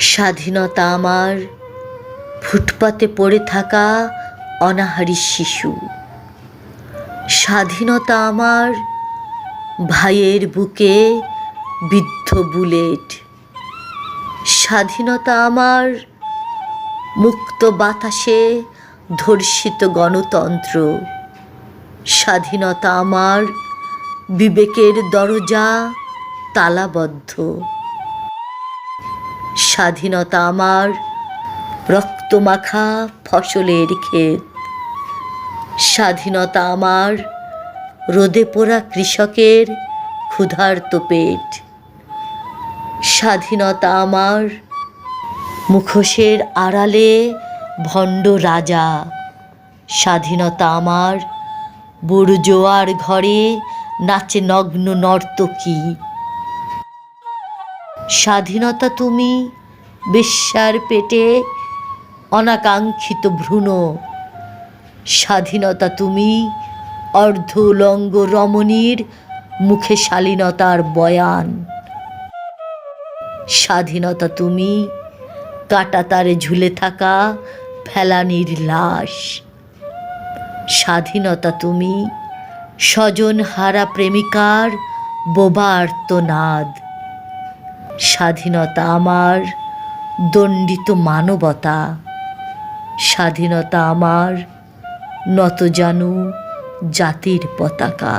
স্বাধীনতা আমার, ফুটপাতে পড়ে থাকা অনাহারী শিশু। স্বাধীনতা আমার, ভাইয়ের বুকে বিদ্ধ বুলেট। স্বাধীনতা আমার, মুক্ত বাতাসে ধর্ষিত গণতন্ত্র। স্বাধীনতা আমার, বিবেকের দরজা তালাবদ্ধ। স্বাধীনতা আমার। রক্তমাখা ফসলের ক্ষেত। স্বাধীনতা আমার, রোদে পোড়া কৃষকের ক্ষুধার্ত পেট। স্বাধীনতা আমার, মুখোশের আড়ালে ভণ্ড রাজা। স্বাধীনতা আমার, বুড়জোয়ার ঘরে নাচে নগ্ন নর্তকী। স্বাধীনতা তুমি বেশ্যার পেটে অনাকাঙ্ক্ষিত ভ্রূণ। স্বাধীনতা তুমি অর্ধ উলঙ্গ রমণীর মুখে শালীনতার বয়ান। স্বাধীনতা তুমি, কাটাতারে ঝুলে থাকা ফেলানির লাশ। স্বাধীনতা তুমি, স্বজন হারা প্রেমিকার বোবার্ত নাদ স্বাধীনতা আমার দণ্ডিত মানবতা স্বাধীনতা আমার নত জানু জাতির পতাকা।